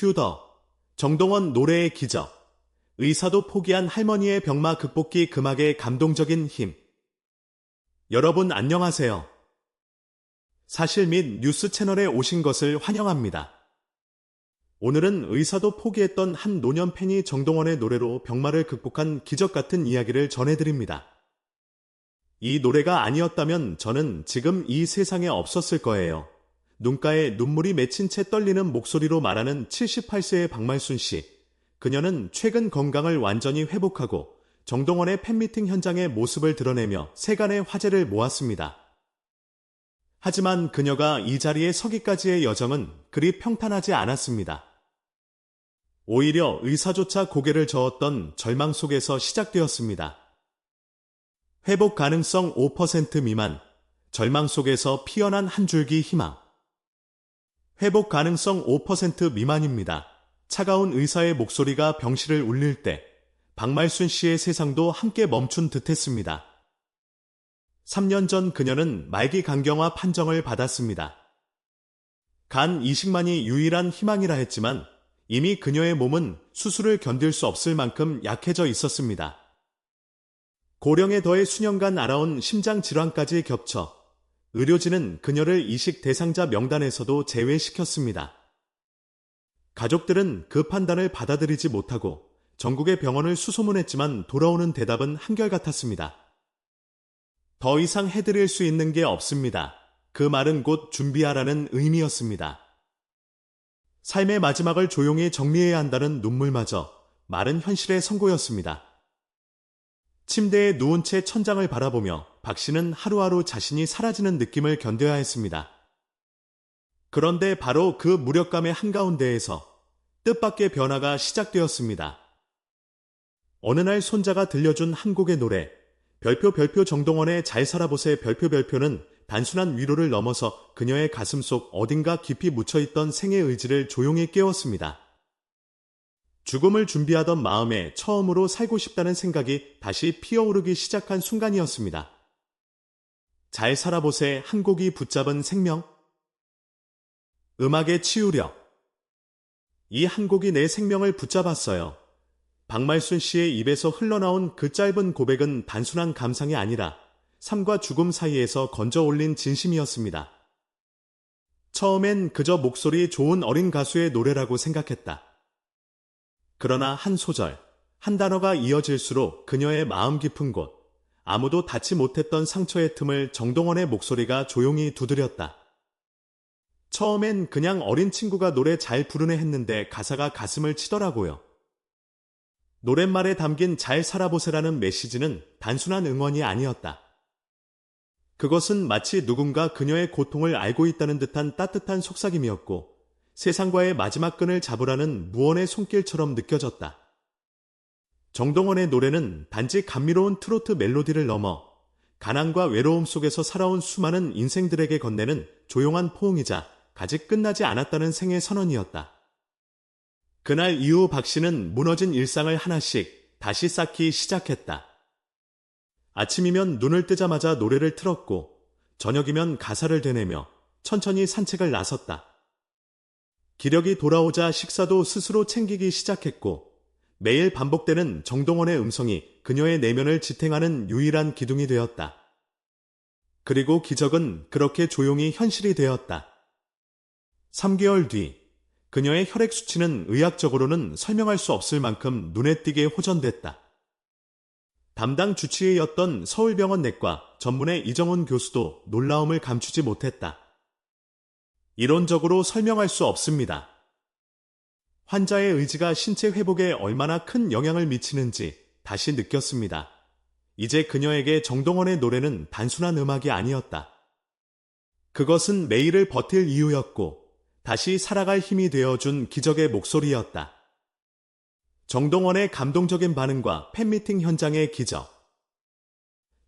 튜더, 정동원 노래의 기적, 의사도 포기한 할머니의 병마 극복기 금악의 감동적인 힘. 여러분 안녕하세요. 사실 및 뉴스 채널에 오신 것을 환영합니다. 오늘은 의사도 포기했던 한 노년 팬이 정동원의 노래로 병마를 극복한 기적 같은 이야기를 전해드립니다. 이 노래가 아니었다면 저는 지금 이 세상에 없었을 거예요. 눈가에 눈물이 맺힌 채 떨리는 목소리로 말하는 78세의 박말순 씨. 그녀는 최근 건강을 완전히 회복하고 정동원의 팬미팅 현장의 모습을 드러내며 세간의 화제를 모았습니다. 하지만 그녀가 이 자리에 서기까지의 여정은 그리 평탄하지 않았습니다. 오히려 의사조차 고개를 저었던 절망 속에서 시작되었습니다. 회복 가능성 5% 미만, 절망 속에서 피어난 한 줄기 희망. 회복 가능성 5% 미만입니다. 차가운 의사의 목소리가 병실을 울릴 때 박말순 씨의 세상도 함께 멈춘 듯 했습니다. 3년 전 그녀는 말기 간경화 판정을 받았습니다. 간 이식만이 유일한 희망이라 했지만 이미 그녀의 몸은 수술을 견딜 수 없을 만큼 약해져 있었습니다. 고령에 더해 수년간 알아온 심장 질환까지 겹쳐 의료진은 그녀를 이식 대상자 명단에서도 제외시켰습니다. 가족들은 그 판단을 받아들이지 못하고 전국의 병원을 수소문했지만 돌아오는 대답은 한결같았습니다. 더 이상 해드릴 수 있는 게 없습니다. 그 말은 곧 준비하라는 의미였습니다. 삶의 마지막을 조용히 정리해야 한다는 눈물마저 말은 현실의 선고였습니다. 침대에 누운 채 천장을 바라보며 박 씨는 하루하루 자신이 사라지는 느낌을 견뎌야 했습니다. 그런데 바로 그 무력감의 한가운데에서 뜻밖의 변화가 시작되었습니다. 어느 날 손자가 들려준 한 곡의 노래, 별표 별표 정동원의 잘 살아보세 별표 별표는 단순한 위로를 넘어서 그녀의 가슴 속 어딘가 깊이 묻혀있던 생의 의지를 조용히 깨웠습니다. 죽음을 준비하던 마음에 처음으로 살고 싶다는 생각이 다시 피어오르기 시작한 순간이었습니다. 잘 살아보세 한 곡이 붙잡은 생명? 음악의 치유력. 이 한 곡이 내 생명을 붙잡았어요. 박말순 씨의 입에서 흘러나온 그 짧은 고백은 단순한 감상이 아니라 삶과 죽음 사이에서 건져 올린 진심이었습니다. 처음엔 그저 목소리 좋은 어린 가수의 노래라고 생각했다. 그러나 한 소절, 한 단어가 이어질수록 그녀의 마음 깊은 곳, 아무도 닿지 못했던 상처의 틈을 정동원의 목소리가 조용히 두드렸다. 처음엔 그냥 어린 친구가 노래 잘 부르네 했는데 가사가 가슴을 치더라고요. 노랫말에 담긴 잘 살아보세라는 메시지는 단순한 응원이 아니었다. 그것은 마치 누군가 그녀의 고통을 알고 있다는 듯한 따뜻한 속삭임이었고 세상과의 마지막 끈을 잡으라는 무언의 손길처럼 느껴졌다. 정동원의 노래는 단지 감미로운 트로트 멜로디를 넘어 가난과 외로움 속에서 살아온 수많은 인생들에게 건네는 조용한 포옹이자 아직 끝나지 않았다는 생의 선언이었다. 그날 이후 박 씨는 무너진 일상을 하나씩 다시 쌓기 시작했다. 아침이면 눈을 뜨자마자 노래를 틀었고 저녁이면 가사를 되뇌며 천천히 산책을 나섰다. 기력이 돌아오자 식사도 스스로 챙기기 시작했고 매일 반복되는 정동원의 음성이 그녀의 내면을 지탱하는 유일한 기둥이 되었다. 그리고 기적은 그렇게 조용히 현실이 되었다. 3개월 뒤 그녀의 혈액 수치는 의학적으로는 설명할 수 없을 만큼 눈에 띄게 호전됐다. 담당 주치의였던 서울병원 내과 전문의 이정훈 교수도 놀라움을 감추지 못했다. 이론적으로 설명할 수 없습니다. 환자의 의지가 신체 회복에 얼마나 큰 영향을 미치는지 다시 느꼈습니다. 이제 그녀에게 정동원의 노래는 단순한 음악이 아니었다. 그것은 매일을 버틸 이유였고 다시 살아갈 힘이 되어준 기적의 목소리였다. 정동원의 감동적인 반응과 팬미팅 현장의 기적.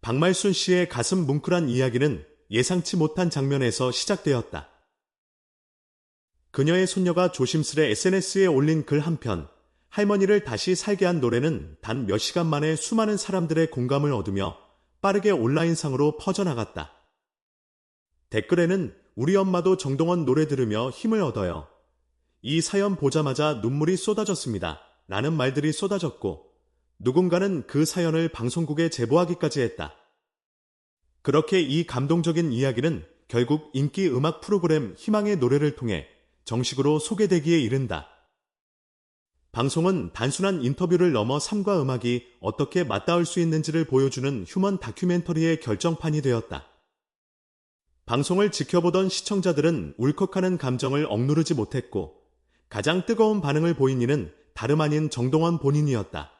박말순 씨의 가슴 뭉클한 이야기는 예상치 못한 장면에서 시작되었다. 그녀의 손녀가 조심스레 SNS에 올린 글 한 편, 할머니를 다시 살게 한 노래는 단 몇 시간 만에 수많은 사람들의 공감을 얻으며 빠르게 온라인상으로 퍼져나갔다. 댓글에는 우리 엄마도 정동원 노래 들으며 힘을 얻어요. 이 사연 보자마자 눈물이 쏟아졌습니다. 라는 말들이 쏟아졌고, 누군가는 그 사연을 방송국에 제보하기까지 했다. 그렇게 이 감동적인 이야기는 결국 인기 음악 프로그램 희망의 노래를 통해 정식으로 소개되기에 이른다. 방송은 단순한 인터뷰를 넘어 삶과 음악이 어떻게 맞닿을 수 있는지를 보여주는 휴먼 다큐멘터리의 결정판이 되었다. 방송을 지켜보던 시청자들은 울컥하는 감정을 억누르지 못했고 가장 뜨거운 반응을 보인 이는 다름 아닌 정동원 본인이었다.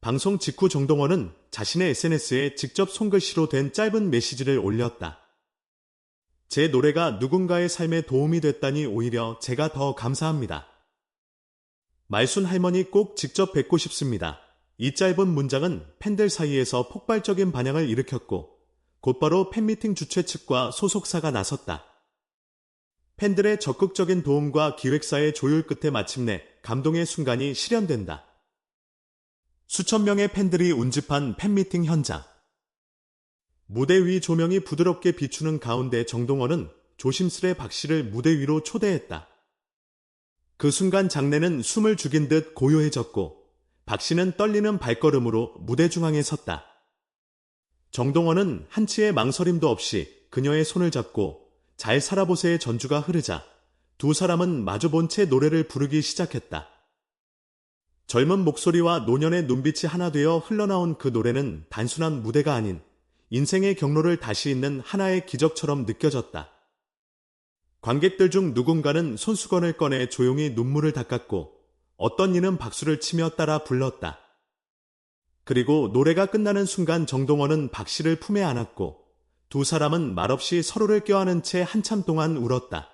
방송 직후 정동원은 자신의 SNS에 직접 손글씨로 된 짧은 메시지를 올렸다. 제 노래가 누군가의 삶에 도움이 됐다니 오히려 제가 더 감사합니다. 말순 할머니 꼭 직접 뵙고 싶습니다. 이 짧은 문장은 팬들 사이에서 폭발적인 반향을 일으켰고 곧바로 팬미팅 주최 측과 소속사가 나섰다. 팬들의 적극적인 도움과 기획사의 조율 끝에 마침내 감동의 순간이 실현된다. 수천 명의 팬들이 운집한 팬미팅 현장. 무대 위 조명이 부드럽게 비추는 가운데 정동원은 조심스레 박 씨를 무대 위로 초대했다. 그 순간 장내는 숨을 죽인 듯 고요해졌고 박 씨는 떨리는 발걸음으로 무대 중앙에 섰다. 정동원은 한치의 망설임도 없이 그녀의 손을 잡고 잘 살아보세의 전주가 흐르자 두 사람은 마주본 채 노래를 부르기 시작했다. 젊은 목소리와 노년의 눈빛이 하나 되어 흘러나온 그 노래는 단순한 무대가 아닌 인생의 경로를 다시 잇는 하나의 기적처럼 느껴졌다. 관객들 중 누군가는 손수건을 꺼내 조용히 눈물을 닦았고 어떤 이는 박수를 치며 따라 불렀다. 그리고 노래가 끝나는 순간 정동원은 박 씨를 품에 안았고 두 사람은 말없이 서로를 껴안은 채 한참 동안 울었다.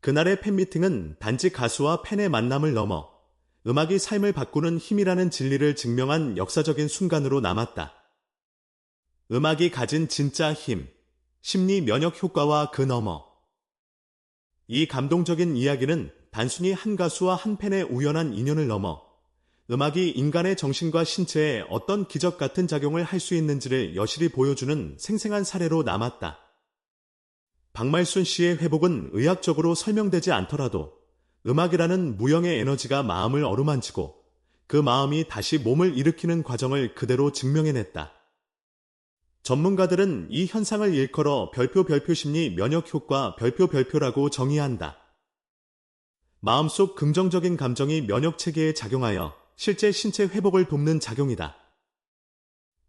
그날의 팬미팅은 단지 가수와 팬의 만남을 넘어 음악이 삶을 바꾸는 힘이라는 진리를 증명한 역사적인 순간으로 남았다. 음악이 가진 진짜 힘, 심리 면역 효과와 그 너머. 이 감동적인 이야기는 단순히 한 가수와 한 팬의 우연한 인연을 넘어 음악이 인간의 정신과 신체에 어떤 기적 같은 작용을 할 수 있는지를 여실히 보여주는 생생한 사례로 남았다. 박말순 씨의 회복은 의학적으로 설명되지 않더라도 음악이라는 무형의 에너지가 마음을 어루만지고 그 마음이 다시 몸을 일으키는 과정을 그대로 증명해냈다. 전문가들은 이 현상을 일컬어 별표 별표 심리 면역 효과 별표 별표라고 정의한다. 마음속 긍정적인 감정이 면역 체계에 작용하여 실제 신체 회복을 돕는 작용이다.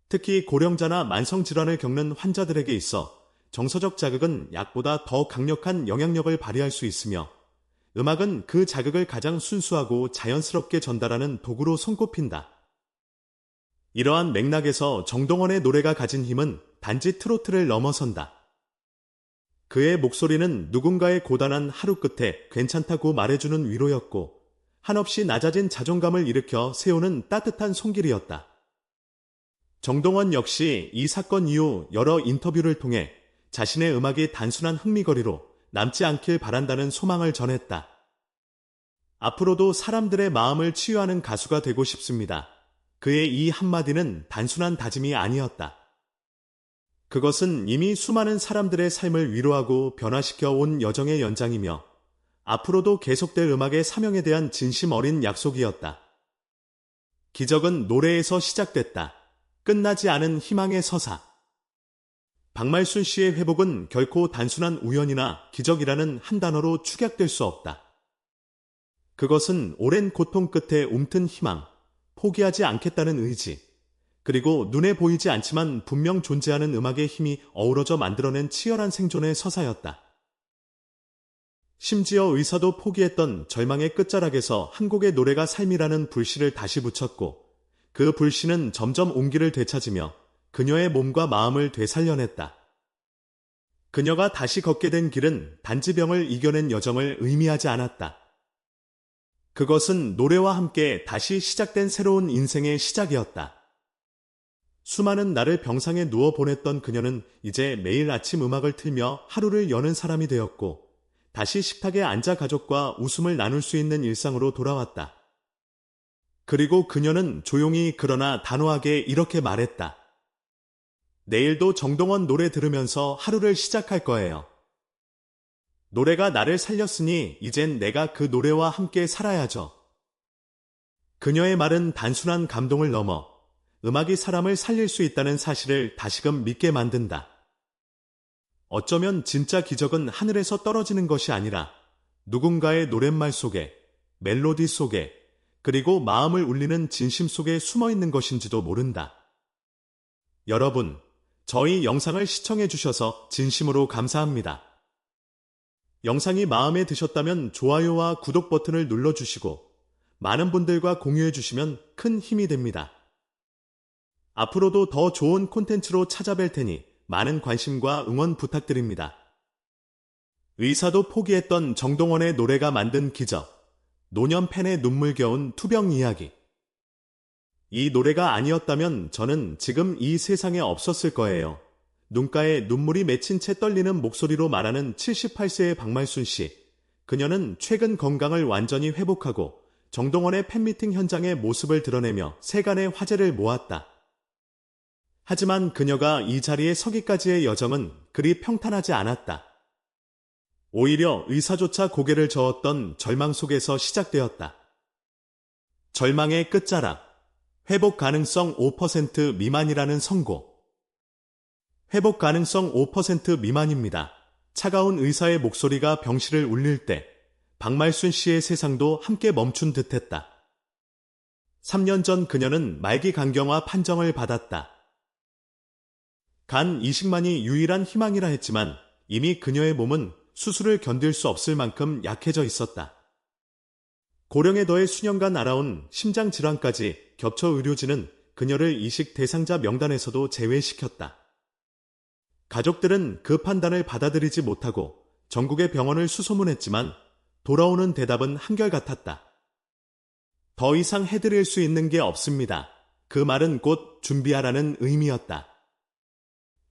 특히 고령자나 만성 질환을 겪는 환자들에게 있어 정서적 자극은 약보다 더 강력한 영향력을 발휘할 수 있으며 음악은 그 자극을 가장 순수하고 자연스럽게 전달하는 도구로 손꼽힌다. 이러한 맥락에서 정동원의 노래가 가진 힘은 단지 트로트를 넘어선다. 그의 목소리는 누군가의 고단한 하루 끝에 괜찮다고 말해주는 위로였고, 한없이 낮아진 자존감을 일으켜 세우는 따뜻한 손길이었다. 정동원 역시 이 사건 이후 여러 인터뷰를 통해 자신의 음악이 단순한 흥미거리로 남지 않길 바란다는 소망을 전했다. 앞으로도 사람들의 마음을 치유하는 가수가 되고 싶습니다. 그의 이 한마디는 단순한 다짐이 아니었다. 그것은 이미 수많은 사람들의 삶을 위로하고 변화시켜 온 여정의 연장이며 앞으로도 계속될 음악의 사명에 대한 진심 어린 약속이었다. 기적은 노래에서 시작됐다. 끝나지 않은 희망의 서사. 박말순 씨의 회복은 결코 단순한 우연이나 기적이라는 한 단어로 축약될 수 없다. 그것은 오랜 고통 끝에 움튼 희망, 포기하지 않겠다는 의지, 그리고 눈에 보이지 않지만 분명 존재하는 음악의 힘이 어우러져 만들어낸 치열한 생존의 서사였다. 심지어 의사도 포기했던 절망의 끝자락에서 한 곡의 노래가 삶이라는 불씨를 다시 붙였고, 그 불씨는 점점 온기를 되찾으며 그녀의 몸과 마음을 되살려냈다. 그녀가 다시 걷게 된 길은 단지병을 이겨낸 여정을 의미하지 않았다. 그것은 노래와 함께 다시 시작된 새로운 인생의 시작이었다. 수많은 날을 병상에 누워 보냈던 그녀는 이제 매일 아침 음악을 틀며 하루를 여는 사람이 되었고, 다시 식탁에 앉아 가족과 웃음을 나눌 수 있는 일상으로 돌아왔다. 그리고 그녀는 조용히 그러나 단호하게 이렇게 말했다. 내일도 정동원 노래 들으면서 하루를 시작할 거예요. 노래가 나를 살렸으니 이젠 내가 그 노래와 함께 살아야죠. 그녀의 말은 단순한 감동을 넘어 음악이 사람을 살릴 수 있다는 사실을 다시금 믿게 만든다. 어쩌면 진짜 기적은 하늘에서 떨어지는 것이 아니라 누군가의 노랫말 속에, 멜로디 속에, 그리고 마음을 울리는 진심 속에 숨어 있는 것인지도 모른다. 여러분, 저희 영상을 시청해 주셔서 진심으로 감사합니다. 영상이 마음에 드셨다면 좋아요와 구독 버튼을 눌러주시고 많은 분들과 공유해 주시면 큰 힘이 됩니다. 앞으로도 더 좋은 콘텐츠로 찾아뵐 테니 많은 관심과 응원 부탁드립니다. 의사도 포기했던 정동원의 노래가 만든 기적, 노년 팬의 눈물겨운 투병 이야기. 이 노래가 아니었다면 저는 지금 이 세상에 없었을 거예요. 눈가에 눈물이 맺힌 채 떨리는 목소리로 말하는 78세의 박말순 씨. 그녀는 최근 건강을 완전히 회복하고 정동원의 팬미팅 현장의 모습을 드러내며 세간의 화제를 모았다. 하지만 그녀가 이 자리에 서기까지의 여정은 그리 평탄하지 않았다. 오히려 의사조차 고개를 저었던 절망 속에서 시작되었다. 절망의 끝자락, 회복 가능성 5% 미만이라는 선고. 회복 가능성 5% 미만입니다. 차가운 의사의 목소리가 병실을 울릴 때 박말순 씨의 세상도 함께 멈춘 듯했다. 3년 전 그녀는 말기 간경화 판정을 받았다. 간 이식만이 유일한 희망이라 했지만 이미 그녀의 몸은 수술을 견딜 수 없을 만큼 약해져 있었다. 고령에 더해 수년간 알아온 심장 질환까지 겹쳐 의료진은 그녀를 이식 대상자 명단에서도 제외시켰다. 가족들은 그 판단을 받아들이지 못하고 전국의 병원을 수소문했지만 돌아오는 대답은 한결같았다. 더 이상 해드릴 수 있는 게 없습니다. 그 말은 곧 준비하라는 의미였다.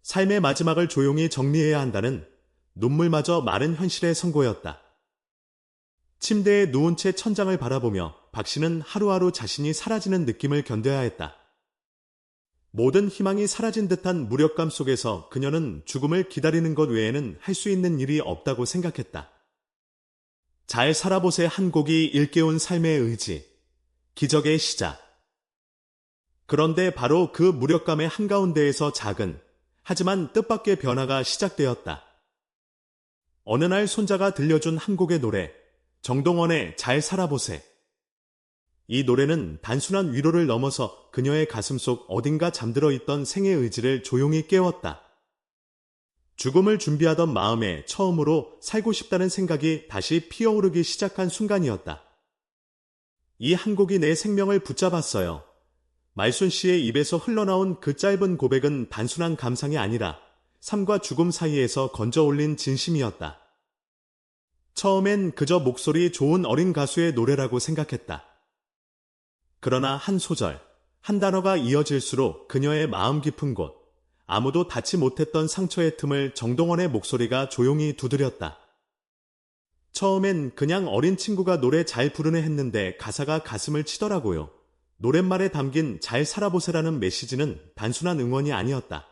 삶의 마지막을 조용히 정리해야 한다는 눈물마저 마른 현실의 선고였다. 침대에 누운 채 천장을 바라보며 박 씨는 하루하루 자신이 사라지는 느낌을 견뎌야 했다. 모든 희망이 사라진 듯한 무력감 속에서 그녀는 죽음을 기다리는 것 외에는 할 수 있는 일이 없다고 생각했다. 잘 살아보세 한 곡이 일깨운 삶의 의지, 기적의 시작. 그런데 바로 그 무력감의 한가운데에서 작은, 하지만 뜻밖의 변화가 시작되었다. 어느 날 손자가 들려준 한 곡의 노래, 정동원의 잘 살아보세. 이 노래는 단순한 위로를 넘어서 그녀의 가슴 속 어딘가 잠들어 있던 생의 의지를 조용히 깨웠다. 죽음을 준비하던 마음에 처음으로 살고 싶다는 생각이 다시 피어오르기 시작한 순간이었다. 이 한 곡이 내 생명을 붙잡았어요. 말순 씨의 입에서 흘러나온 그 짧은 고백은 단순한 감상이 아니라 삶과 죽음 사이에서 건져 올린 진심이었다. 처음엔 그저 목소리 좋은 어린 가수의 노래라고 생각했다. 그러나 한 소절, 한 단어가 이어질수록 그녀의 마음 깊은 곳, 아무도 닿지 못했던 상처의 틈을 정동원의 목소리가 조용히 두드렸다. 처음엔 그냥 어린 친구가 노래 잘 부르네 했는데 가사가 가슴을 치더라고요. 노랫말에 담긴 잘 살아보세라는 메시지는 단순한 응원이 아니었다.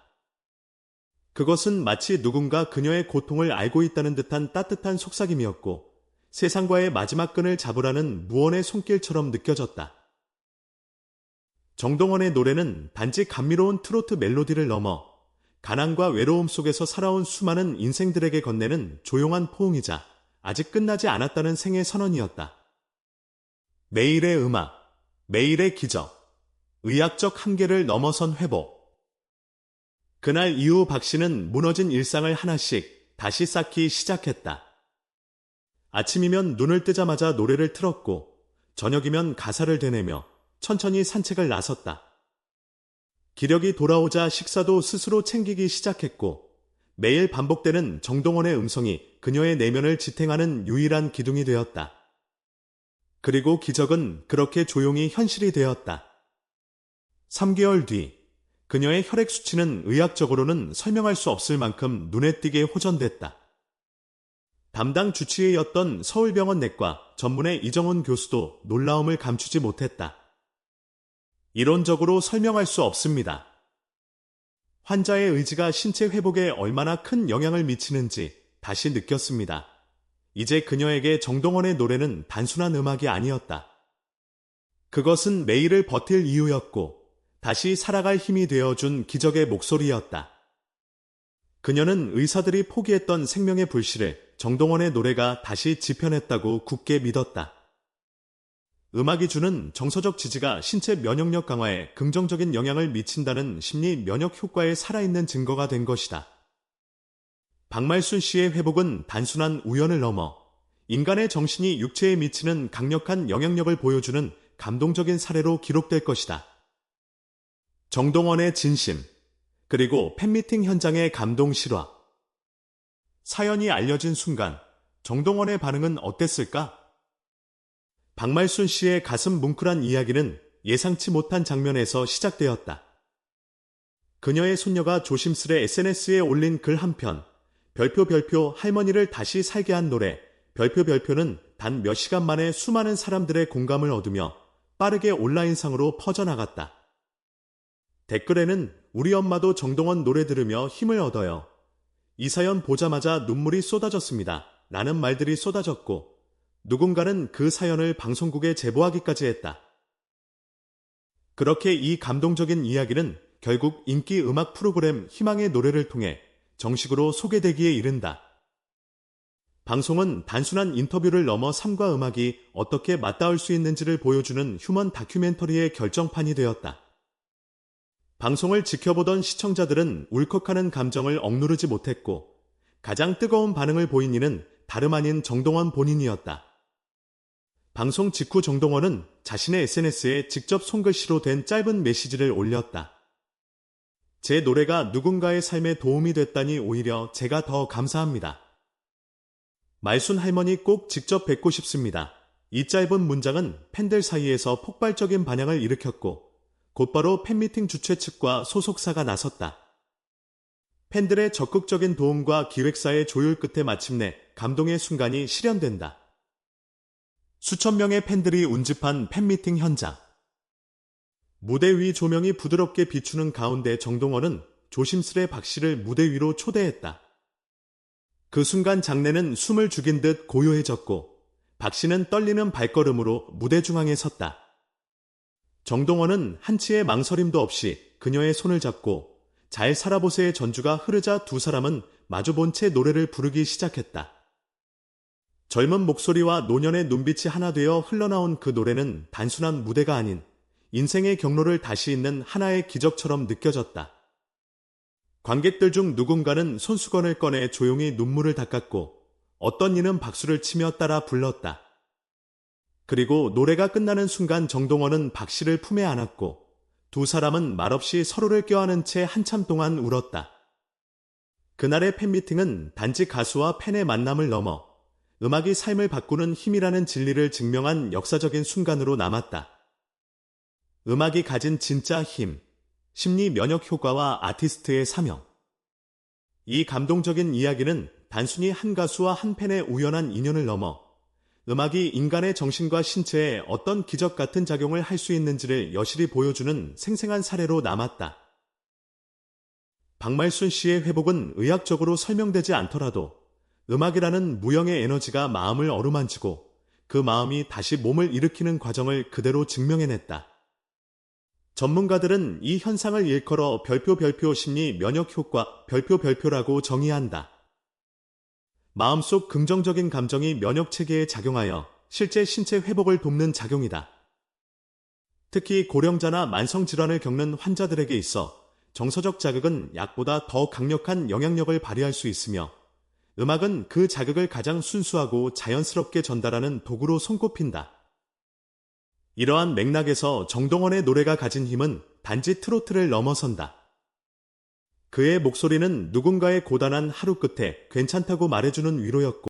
그것은 마치 누군가 그녀의 고통을 알고 있다는 듯한 따뜻한 속삭임이었고 세상과의 마지막 끈을 잡으라는 무언의 손길처럼 느껴졌다. 정동원의 노래는 단지 감미로운 트로트 멜로디를 넘어 가난과 외로움 속에서 살아온 수많은 인생들에게 건네는 조용한 포옹이자 아직 끝나지 않았다는 생의 선언이었다. 매일의 음악, 매일의 기적, 의학적 한계를 넘어선 회복. 그날 이후 박 씨는 무너진 일상을 하나씩 다시 쌓기 시작했다. 아침이면 눈을 뜨자마자 노래를 틀었고, 저녁이면 가사를 되뇌며 천천히 산책을 나섰다. 기력이 돌아오자 식사도 스스로 챙기기 시작했고, 매일 반복되는 정동원의 음성이 그녀의 내면을 지탱하는 유일한 기둥이 되었다. 그리고 기적은 그렇게 조용히 현실이 되었다. 3개월 뒤, 그녀의 혈액 수치는 의학적으로는 설명할 수 없을 만큼 눈에 띄게 호전됐다. 담당 주치의였던 서울병원 내과 전문의 이정훈 교수도 놀라움을 감추지 못했다. 이론적으로 설명할 수 없습니다. 환자의 의지가 신체 회복에 얼마나 큰 영향을 미치는지 다시 느꼈습니다. 이제 그녀에게 정동원의 노래는 단순한 음악이 아니었다. 그것은 매일을 버틸 이유였고, 다시 살아갈 힘이 되어준 기적의 목소리였다. 그녀는 의사들이 포기했던 생명의 불씨를 정동원의 노래가 다시 지편했다고 굳게 믿었다. 음악이 주는 정서적 지지가 신체 면역력 강화에 긍정적인 영향을 미친다는 심리 면역 효과에 살아있는 증거가 된 것이다. 박말순 씨의 회복은 단순한 우연을 넘어 인간의 정신이 육체에 미치는 강력한 영향력을 보여주는 감동적인 사례로 기록될 것이다. 정동원의 진심, 그리고 팬미팅 현장의 감동 실화. 사연이 알려진 순간 정동원의 반응은 어땠을까? 박말순 씨의 가슴 뭉클한 이야기는 예상치 못한 장면에서 시작되었다. 그녀의 손녀가 조심스레 SNS에 올린 글 한 편, 별표 별표 할머니를 다시 살게 한 노래, 별표 별표는 단 몇 시간 만에 수많은 사람들의 공감을 얻으며 빠르게 온라인상으로 퍼져나갔다. 댓글에는 우리 엄마도 정동원 노래 들으며 힘을 얻어요. 이 사연 보자마자 눈물이 쏟아졌습니다. 라는 말들이 쏟아졌고 누군가는 그 사연을 방송국에 제보하기까지 했다. 그렇게 이 감동적인 이야기는 결국 인기 음악 프로그램 희망의 노래를 통해 정식으로 소개되기에 이른다. 방송은 단순한 인터뷰를 넘어 삶과 음악이 어떻게 맞닿을 수 있는지를 보여주는 휴먼 다큐멘터리의 결정판이 되었다. 방송을 지켜보던 시청자들은 울컥하는 감정을 억누르지 못했고 가장 뜨거운 반응을 보인 이는 다름 아닌 정동원 본인이었다. 방송 직후 정동원은 자신의 SNS에 직접 손글씨로 된 짧은 메시지를 올렸다. 제 노래가 누군가의 삶에 도움이 됐다니 오히려 제가 더 감사합니다. 말순 할머니 꼭 직접 뵙고 싶습니다. 이 짧은 문장은 팬들 사이에서 폭발적인 반향을 일으켰고 곧바로 팬미팅 주최 측과 소속사가 나섰다. 팬들의 적극적인 도움과 기획사의 조율 끝에 마침내 감동의 순간이 실현된다. 수천 명의 팬들이 운집한 팬미팅 현장. 무대 위 조명이 부드럽게 비추는 가운데 정동원은 조심스레 박 씨를 무대 위로 초대했다. 그 순간 장례는 숨을 죽인 듯 고요해졌고 박 씨는 떨리는 발걸음으로 무대 중앙에 섰다. 정동원은 한치의 망설임도 없이 그녀의 손을 잡고 잘 살아보세의 전주가 흐르자 두 사람은 마주본 채 노래를 부르기 시작했다. 젊은 목소리와 노년의 눈빛이 하나 되어 흘러나온 그 노래는 단순한 무대가 아닌 인생의 경로를 다시 잇는 하나의 기적처럼 느껴졌다. 관객들 중 누군가는 손수건을 꺼내 조용히 눈물을 닦았고 어떤 이는 박수를 치며 따라 불렀다. 그리고 노래가 끝나는 순간 정동원은 박 씨를 품에 안았고 두 사람은 말없이 서로를 껴안은 채 한참 동안 울었다. 그날의 팬미팅은 단지 가수와 팬의 만남을 넘어 음악이 삶을 바꾸는 힘이라는 진리를 증명한 역사적인 순간으로 남았다. 음악이 가진 진짜 힘, 심리 면역 효과와 아티스트의 사명. 이 감동적인 이야기는 단순히 한 가수와 한 팬의 우연한 인연을 넘어 음악이 인간의 정신과 신체에 어떤 기적 같은 작용을 할 수 있는지를 여실히 보여주는 생생한 사례로 남았다. 박말순 씨의 회복은 의학적으로 설명되지 않더라도 음악이라는 무형의 에너지가 마음을 어루만지고 그 마음이 다시 몸을 일으키는 과정을 그대로 증명해냈다. 전문가들은 이 현상을 일컬어 별표 별표 심리 면역 효과 별표 별표라고 정의한다. 마음속 긍정적인 감정이 면역 체계에 작용하여 실제 신체 회복을 돕는 작용이다. 특히 고령자나 만성 질환을 겪는 환자들에게 있어 정서적 자극은 약보다 더 강력한 영향력을 발휘할 수 있으며 음악은 그 자극을 가장 순수하고 자연스럽게 전달하는 도구로 손꼽힌다. 이러한 맥락에서 정동원의 노래가 가진 힘은 단지 트로트를 넘어선다. 그의 목소리는 누군가의 고단한 하루 끝에 괜찮다고 말해주는 위로였고